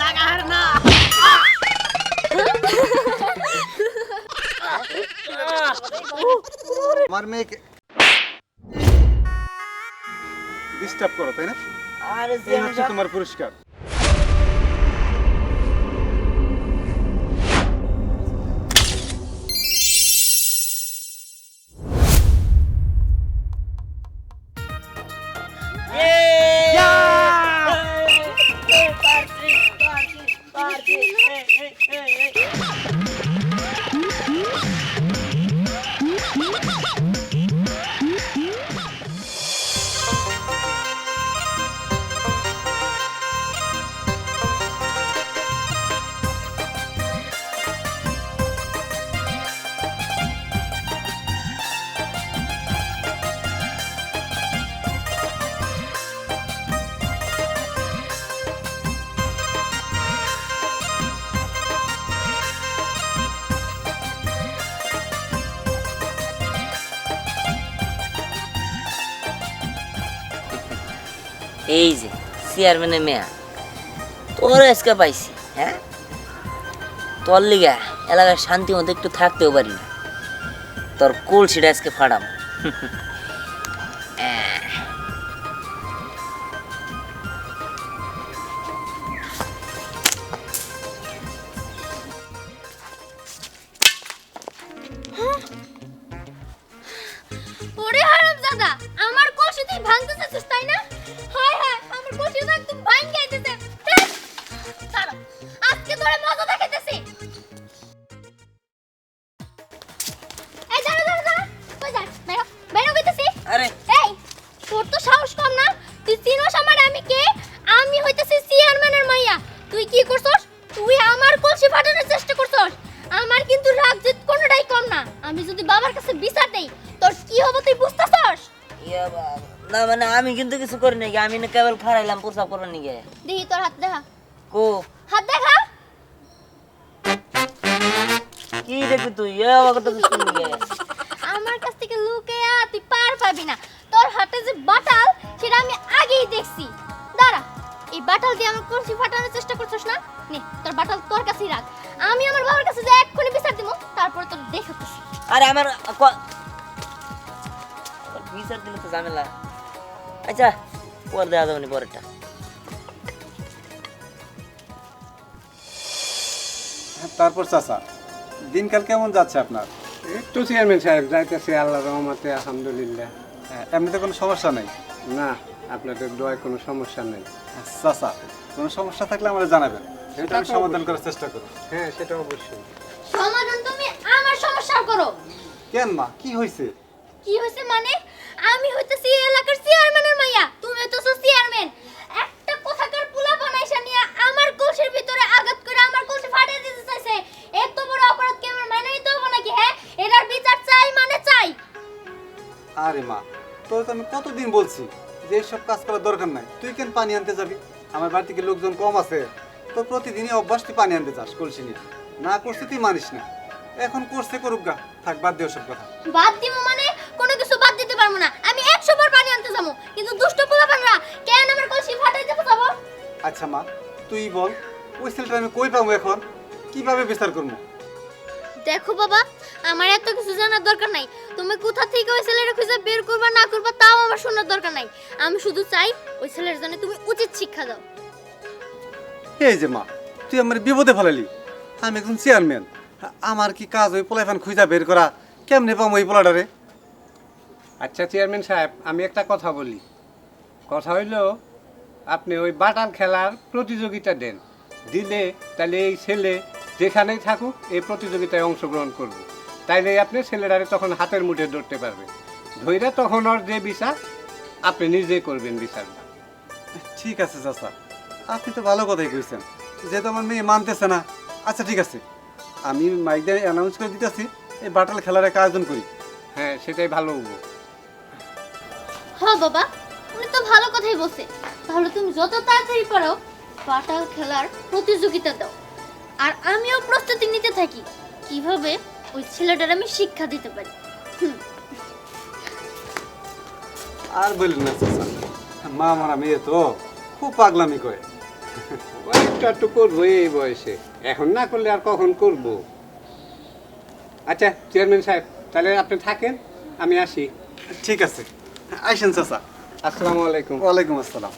লাগার না আমার মেয়েকে ডিস্টার্ব করো তাই না? আরে তোমার পুরস্কার। এই যে চেয়ারম্যানের মেয়া। তোর আজকে পাইছি হ্যাঁ? তোর লিগা এলাকার শান্তি মতো একটু থাকতেও পারি না। তোর কলসিটা আজকে ফাড়াম না মানে আমি কিন্তু কিছু করি নাকি আমি না কেবল খারাইলাম প্রসাব করবার নিগে। দেখি তোর হাত দেখা। কো? হাত দেখা? কি দেখবি তুই? এ বাবা তো কিছু নিগে আমার কাছ থেকে লুকিয়ে তুই পার পাবি না। তোর হাতে যে বাটাল সেটা আমি আগেই দেখছি। দাঁড়া এই বাটাল দিয়ে আমার কলসি ফাটানোর চেষ্টা করছিস না? নে তোর বাটাল তোর কাছেই রাখ। আমি আমার বাবার কাছে যে এক্ষুনি বিচার দিব তারপর তোর দেখাতেছি আরে আমার বিচার দিলে তো ঝামেলা। আচ্ছা পর দেওয়া যাবে পরেরটা। তারপর চাচা দিনকাল কেমন যাচ্ছে আপনার? একটু চেয়ারম্যান সাহেব যাইতেছে আল্লাহ রহমতে আলহামদুলিল্লাহ। হ্যাঁ, এমনিতে কোনো সমস্যা নেই? না আপনাদের দোয়ায় কোনো সমস্যা নেই। চাচা কোনো সমস্যা থাকলে আমাদের জানাবেন। সেটা আমি সমাধান করার চেষ্টা করব। হ্যাঁ সেটা অবশ্যই। সমাধান তুমি আমার সমস্যা করো। কেন মা? কি হয়েছে কি হয়েছে মানে? আমি হইতেছি এলাকার চেয়ারম্যানের মাইয়া তুমি হইতেছো চেয়ারম্যান একটা কোথাকার পোলা বানাইসা নিয়ে আমার কলসির ভিতরে আঘাত করে আমার কলসি ফাটিয়ে দিতে চাইছে। এত বড় অপরাধ কি আমার মাইনে নিতে হবে নাকি হ্যাঁ? এটার বিচার চাই মানে চাই। আরে মা তোর তো আমি কতদিন বলছি যে সব কাজ করার দরকার নাই। তুই কেন পানি আনতে যাবি? আমার বাড়ি থেকে লোকজন কম আছে। তোর প্রতিদিনই অভ্যাস তুই পানি আনতে যাস কলসি নিয়ে। না করছে তুই মানিস না। এখন করছে করুক গা থাক বাদ দে সব কথা। বাদ দিব মানে? পারব না। আমি একশো বার পানি আনতে যাব। কিন্তু দুষ্ট পোলা বানরা কেন আমার কলসি ফাটাইতে যাব আচ্ছা মা তুই বল ওই ছেলেটা আমি কই পাবো এখন? কীভাবে বিচার করব? দেখো বাবা আমার এত কিছু জানার দরকার নাই। তুমি কোথা থেকে ওই ছেলেটা খুঁজে বের করবা না করবা তাও আমার শোনার দরকার নাই। আমি শুধু চাই ওই ছেলের জন্য তুমি উচিত শিক্ষা দাও। এই যে মা তুই আমার বিপদে ফেলালি। আমি একজন চেয়ারম্যান আমার কি কাজ ওই পোলাইফান খুঁজা বের করা? কেমনে পাবো ওই পোলাটারে? আচ্ছা চেয়ারম্যান সাহেব আমি একটা কথা বলি। কথা হইল আপনি ওই বাটাল খেলার প্রতিযোগিতা দেন। দিলে তাহলে এই ছেলে যেখানেই থাকুক এই প্রতিযোগিতায় অংশগ্রহণ করবে। তাইলে আপনি ছেলেটারে তখন হাতের মুঠে ধরতে পারবে ধৈরা তখন ওর যে বিচার আপনি নিজেই করবেন বিচারটা। ঠিক আছে চাচা। আপনি তো ভালো কথাই কইছেন। যেহেতু আমার মেয়ে মানতেছে না। আচ্ছা ঠিক আছে। আমি মাইক দিয়ে অ্যানাউন্স করে দিতেছি এই বাটাল খেলার একটা আয়োজন করি। হ্যাঁ সেটাই ভালো হব। হ্যাঁ বাবা উনি তো ভালো কথাই বলছে। তাহলে তুমি যত তাড়াতাড়ি পারো পাটাল খেলার প্রতিযোগিতা দাও। আর আমিও প্রস্তুতি নিতে থাকি। কীভাবে ওই ছেলেটার আমি শিক্ষা দিতে পারি? আর বললেন না চাচা মা মারা মেয়ে তো খুব পাগলামি করে। ওই একটু একটু করব এই বয়সে। এখন না করলে আর কখন করব? আচ্ছা চেয়ারম্যান সাহেব তাহলে আপনি থাকেন আমি আসি। ঠিক আছে। আইসেন চাচা। আসসালামু আলাইকুম। ওয়ালাইকুম আসসালাম।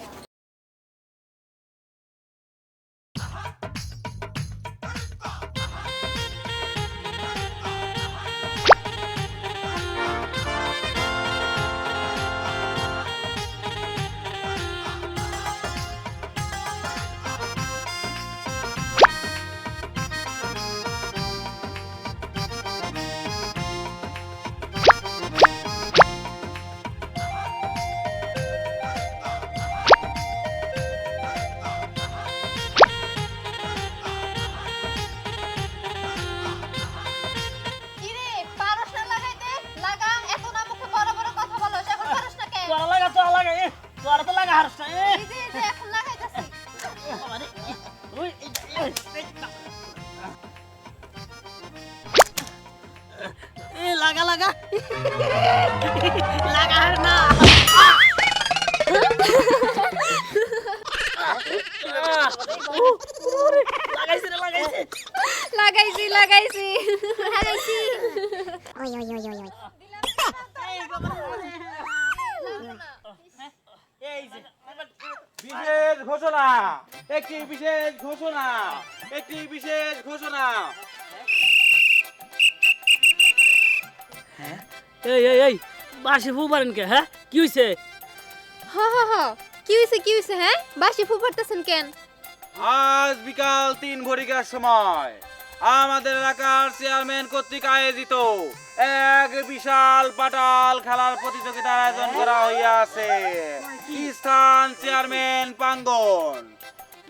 লাগাইছি লাগাইছি লাগাইছি এই যে বিশেষ ঘোষণা একটি বিশেষ ঘোষণা একটি বিশেষ ঘোষণা। এই এই এই বাসে ফু পারেন কে হ্যাঁ? কি হইছে? হ হ হ। কি হইছে কি হইছে হ্যাঁ? বাসি ফু পারতেছেন কেন? আজ বিকাল তিন ঘটিকার সময়। আমাদের এলাকার চেয়ারম্যান কর্তৃক আয়োজিত এক বিশাল পাটাল খেলার প্রতিযোগিতার আয়োজন করা হইয়াছে। স্থান চেয়ারম্যান প্রাঙ্গন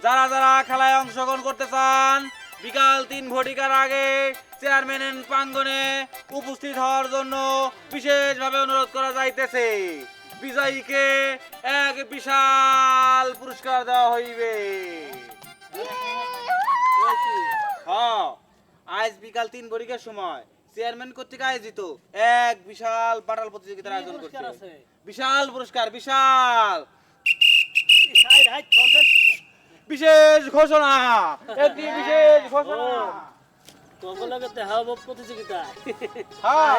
যারা যারা খেলায় অংশগ্রহণ করতে চান, বিকাল তিন ঘটিকার আগে চেয়ারম্যান প্রাঙ্গনে উপস্থিত হওয়ার জন্য বিশেষভাবে অনুরোধ করা যাইতেছে। বিজয়ীকে এক বিশাল পুরস্কার দেওয়া হইবে। বিকাল তিন বরিকের সময় চেয়ারম্যান কর্তৃক আয়োজিত এক বিশাল পাটাল প্রতিযোগিতার আয়োজন করছে। বিশাল পুরস্কার বিশাল। বিশেষ ঘোষণা একটি বিশেষ ঘোষণা। তোকে লাগে দেখা প্রতিযোগিতা। হ্যাঁ।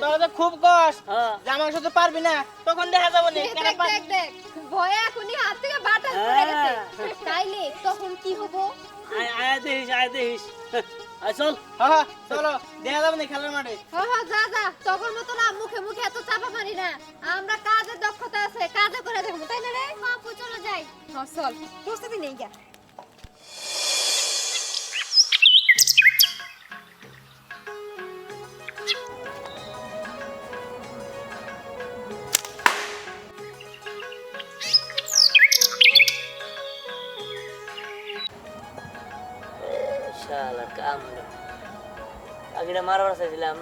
তোরা তো খুব কষ্ট হ্যাঁ। সাথে পারবি না তখন দেখা যাব নি দেখ দেখ দেখ দেখ ভয়ে এখনই হাত থেকে পড়ে গেছে। হ্যাঁ। তাইলে তখন কি হব? আয় আয় দেখিস আয় দেখিস। চল। হ্যাঁ, চলো দেখা যাব নি খেলার মাঠে। হ হ যা যা তখন মতো না মুখে মুখে এত চাপা মারি না। আমরা কাজের দক্ষতা আছে কাজে করে দেখব তাই না রে? হ্যাঁ চলো যাই। হ্যাঁ চল প্রস্তুতি নেই গা শালা কাম হলো আগেটা মারবার চাইছিলাম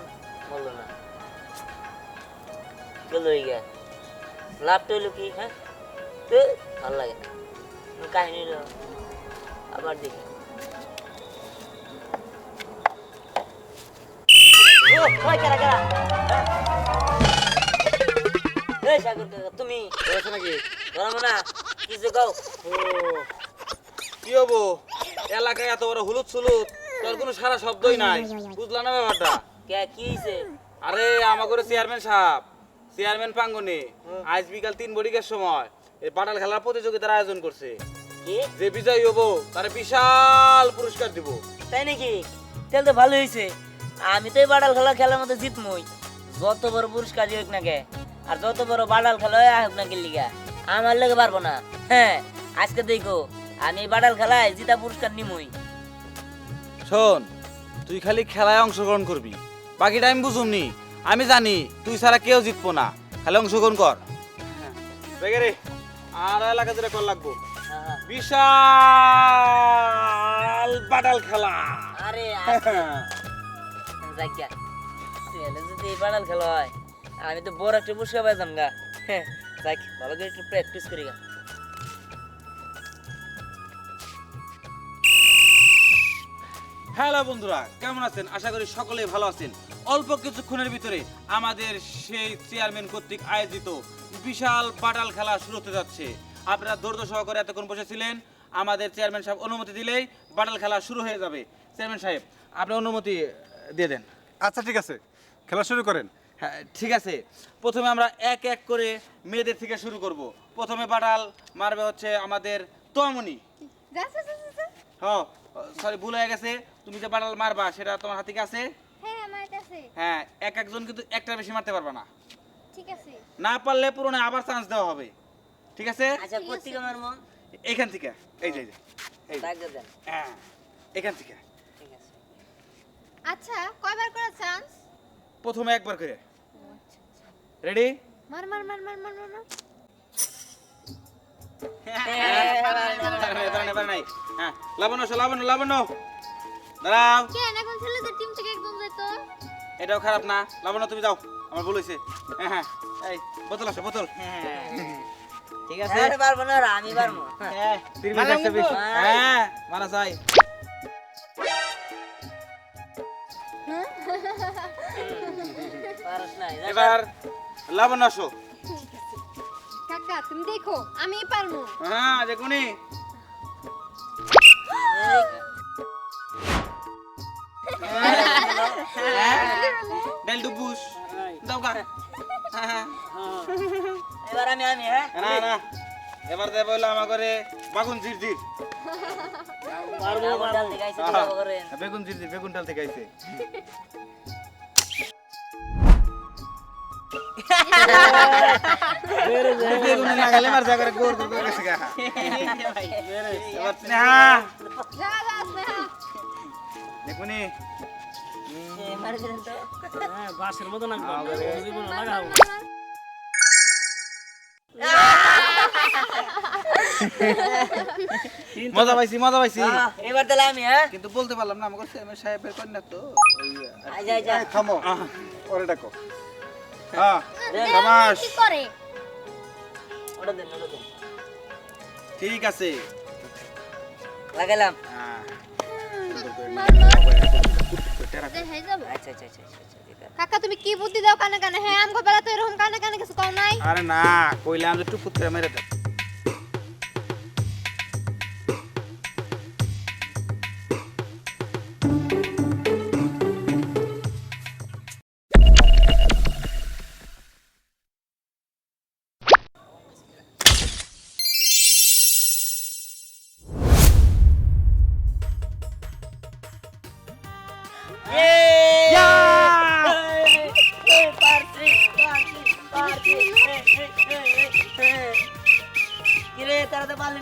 বলল না গেল গিয়া লাভটা হইল কি হ্যাঁ তো ভালো লাগে না কাহিনী হলো আবার দেখি তুমি নাকি ধরো না কিছু ও কি হব এলাকায় এত বড় হুলুদ সুলুদ তোর কোনো সারা শব্দই নাই। বুঝলা না ব্যাপারটা? কে কি হয়েছে আরে আমাকে চেয়ারম্যান সাহেব চেয়ারম্যান পাঙ্গনে আজ বিকাল তিন বড়িকের সময় এই পাটাল খেলার প্রতিযোগিতার আয়োজন করছে। কি? যে বিজয়ী হব তার বিশাল পুরস্কার দিব। তাই নাকি? তাহলে তো ভালো হয়েছে আমি তো এই বাডাল খেলা খেলার মধ্যে জিতমই। যত বড় পুরস্কার হোক না কে আর যত বড় বাডাল খেলা হোক না কে লিগা আমার লেগে পারব না। হ্যাঁ আজকে দেখো আমি বাডাল খেলায় জিতা পুরস্কার নিমই। শোন তুই খালি খেলায় অংশগ্রহণ করবি। বাকি টাইম বুঝুমনি আমি জানি তুই ছাড়া কেউ জিতবো না। খালি অংশগ্রহণ কর। দেখে রে আর এলাকা জুড়ে কর লাগবো। বিশাল পাটাল খেলা। আরে আজকে যাজ্ঞা যদি এই বাডাল খেলা হয় আমি তো বড় একটা পুরস্কার পাইতাম গা। হ্যাঁ যাক ভালো করে একটু প্র্যাকটিস করি গা হ্যালো বন্ধুরা কেমন আছেন? আশা করি সকলেই ভালো আছেন। অল্প কিছুক্ষণের ভিতরে আমাদের সেই চেয়ারম্যান কর্তৃক আয়োজিত বিশাল পাটাল খেলা শুরু হতে যাচ্ছে। আপনারা ধৈর্য সহকারে এতক্ষণ বসেছিলেন। আমাদের চেয়ারম্যান সাহেব অনুমতি দিলেই বাটাল খেলা শুরু হয়ে যাবে। চেয়ারম্যান সাহেব আপনি অনুমতি দিয়ে দেন। আচ্ছা ঠিক আছে। খেলা শুরু করেন। হ্যাঁ ঠিক আছে। প্রথমে আমরা এক এক করে মেয়েদের থেকে শুরু করব। প্রথমে বাটাল মারবে হচ্ছে আমাদের তোয়ামনি। আছে। হ্যাঁ সরি ভুল হয়ে গেছে। তুমি যে বাটাল মারবা সেটা তোমার হাতে কি আছে? হ্যাঁ আমার কাছে হ্যাঁ এক একজন কিন্তু একটা বেশি মারতে পারবে না। ঠিক আছে। না পারলে পুরনো আবার চান্স দেওয়া হবে। ঠিক আছে? আচ্ছা কোথেকে মারবো? এইখান থেকে। এই যে এই যে, এই দাগ দেন। হ্যাঁ এখান থেকে। ঠিক আছে। আচ্ছা কয়বার করে চান্স প্রথমে একবার করে। রেডি মার মার মার মার মার মার মার। হ্যাঁ লাবণ্য লাবণ্য দাঁড়াও এটাও খারাপ না লাবণ্য তুমি যাও আমার ভুল হয়েছে হ্যাঁ হ্যাঁ এই বোতল আসো বোতল ঠিক আছে পারব না আমি পারব হ্যাঁ তিরমিজ মারলাম একশো বিশ। কিন্তু। হ্যাঁ মারা চাই এবার লাবণ্য আসো তুমি দেখো আমি পারব। হ্যাঁ দেখুনি। ডাল ডুবুস। দাও গা। হ্যাঁ এবার আমি আমি হ্যাঁ? না না। এবার দেব হলো আমার ঘরে বাগুন পারব ডাল থেকে আইসে দিলাম বেগুন ঝিরঝির বেগুন ডাল থেকে আইছে। দেখুনি হ্যাঁ বাসের মতো না মজা পাইছি মজা পাইছি। এবার তাহলে আমি হ্যাঁ। কিন্তু বলতে পারলাম না আমাকে সাহেবের কন্যা তো। থামো ওরে ডাকো। হ্যাঁ। কি করে? ঠিক আছে। লাগালাম। কাকা তুমি কি বুদ্ধি দাও কানে কানে? হ্যাঁ আমগো বেলা তো এরকম কানে কানে কিছু কও নাই? আরে না কইলাম যে টুকুত পুত্রে মেরে দেয়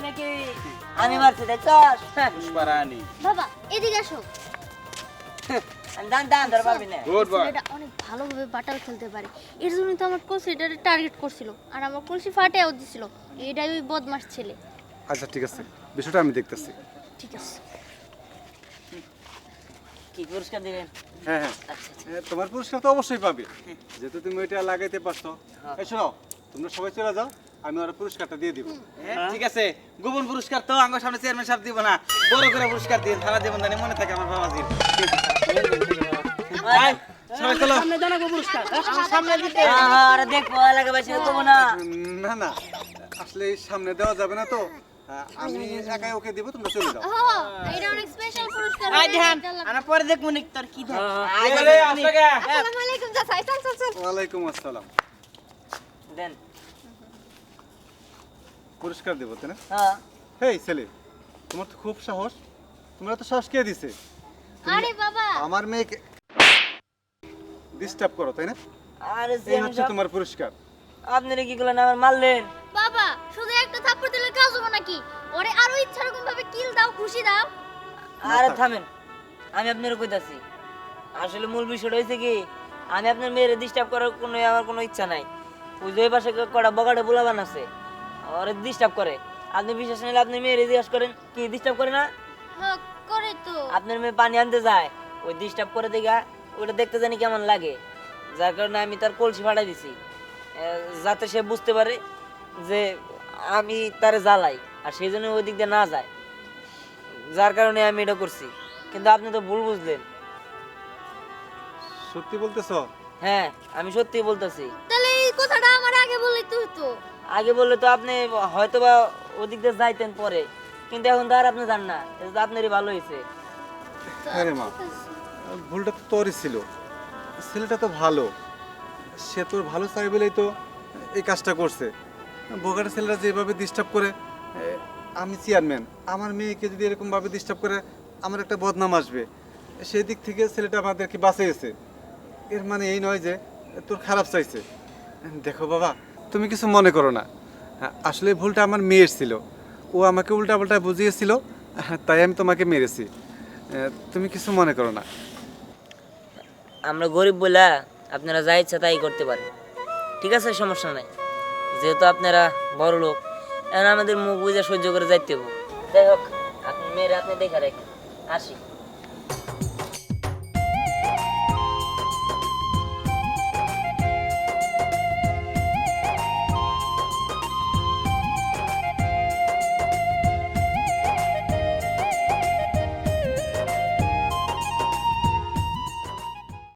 নাকি আমি মারছি দেখছস পুষ্পারানি। বাবা এদিকে আসো। দান দান ধর পারবি গুড বয় ছেলেটা অনেক ভালোভাবে বাটাল খেলতে পারে। এর জন্য তো আমার কোচ এটারে টার্গেট করছিল। আর আমার কলসি ফাটেও দিছিল। এটাই ওই বদমাস ছেলে। আচ্ছা ঠিক আছে। বিষয়টা আমি দেখতেছি। ঠিক আছে। কি পুরস্কার দিবেন হ্যাঁ হ্যাঁ। আচ্ছা আচ্ছা। এ, তোমার পুরস্কার তো অবশ্যই পাবে। যেহেতু তুমি ওইটা লাগাইতে পারছ। শোনো তোমরা সবাই চলে যাও। আমি ওর পুরস্কারটা দিয়ে দিব। ঠিক আছে। গোপন পুরস্কার তো আমার সামনে চেয়ারম্যান সাহেব দিব না। বড় করে পুরস্কার দিন সারা জীবন জানি মনে থাকে আমার বাবাজির হ্যাঁ? সামনে দিতে। আরে দেখব এলাকা বাসী দেবো না। না না। আসলে সামনে দেওয়া যাবে না তো। আমি একাই ওকে দিব তোমরা চলে যাও। এটা অনেক স্পেশাল পুরস্কার আই ধ্যান। আমরা পরে দেখব নি তোর কি ধ্যান। আরে আপনাকে আসসালামু আলাইকুম চাচা। চল চল চল। ওয়ালাইকুম আসসালাম। দেন পুরস্কার দেবো তাই না? হ্যাঁ। হেই ছেলে তোমার তো খুব সাহস। তোমরা তো সাহস কে দিছে? আরে বাবা। আমার মেয়েকে ডিস্টার্ব করো তাই না? আরে এই হচ্ছে তোমার পুরস্কার। আপনারা কি করলেন আমার মারলেন বাবা শুধু একটা থাপ্পড় দিলে কাজ হবে নাকি? ওরে আরও ইচ্ছা রকম ভাবে কিল দাও খুশি দাও। আরে থামেন আমি আপনার কইতাছি। আসলে মূল বিষয়টা হয়েছে কি আমি আপনার মেয়েরে ডিস্টার্ব করার কোনো আমার কোনো ইচ্ছা নাই। ওই যে ওই পাশে কটা বগাটে বুলাবান আছে। ওরে ডিস্টার্ব করে। আপনি বিশ্বাস নিলে আপনি মেয়েরে জিজ্ঞাসা করেন কি ডিস্টার্ব করে না? হ্যাঁ করে তো। আপনার মেয়ে পানি আনতে যায় ওই ডিস্টার্ব করে দেখা ওটা দেখতে জানি কেমন লাগে। যার কারণে আমি তার কলসি ফাটাই দিছি। যাতে সে বুঝতে পারে যে আমি তারে জ্বালাই আর সেই জন্য ওই দিক দিয়ে না যায়। যার কারণে আমি এটা করছি। কিন্তু আপনি তো ভুল বুঝলেন। সত্যি বলতেছো? হ্যাঁ আমি সত্যি বলতেছি। তাহলে এই কথাটা আমার আগে বললে তো। হতো আগে বললে তো আপনি হয়তো বা ওদিক দিয়ে যাইতেন পরে, কিন্তু এখন তো আর আপনি যান না আপনারই ভালো হয়েছে। হ্যাঁ মা, ভুলটা তো তোরই ছিল। ছেলেটা তো ভালো, সে তোর ভালো চাই বলেই তো এই কাজটা করছে। বোকাটা ছেলেরা যেভাবে ডিস্টার্ব করে আমি চেয়ারম্যান আমার মেয়েকে যদি এরকমভাবে ডিস্টার্ব করে, আমার একটা বদনাম আসবে। সেই দিক থেকে ছেলেটা আমাদেরকে বাঁচিয়েছে। এর মানে এই নয় যে, তোর খারাপ চাইছে। দেখো বাবা তুমি কিছু মনে করো না। আসলে ভুলটা আমার মেয়ের ছিল। ও আমাকে উল্টাপাল্টা বুঝিয়েছিল, তাই আমি তোমাকে মেরেছি। তুমি কিছু মনে করো না। আমরা গরিব বলে আপনারা যা ইচ্ছা তাই করতে পারেন। ঠিক আছে, সমস্যা নাই। যেহেতু আপনারা বড় লোক আমাদের মুখ বুঝে সহ্য করে যাইতে হবে যাই হোক, আপনি মেয়েরা আপনি দেখে রাখেন। আসি।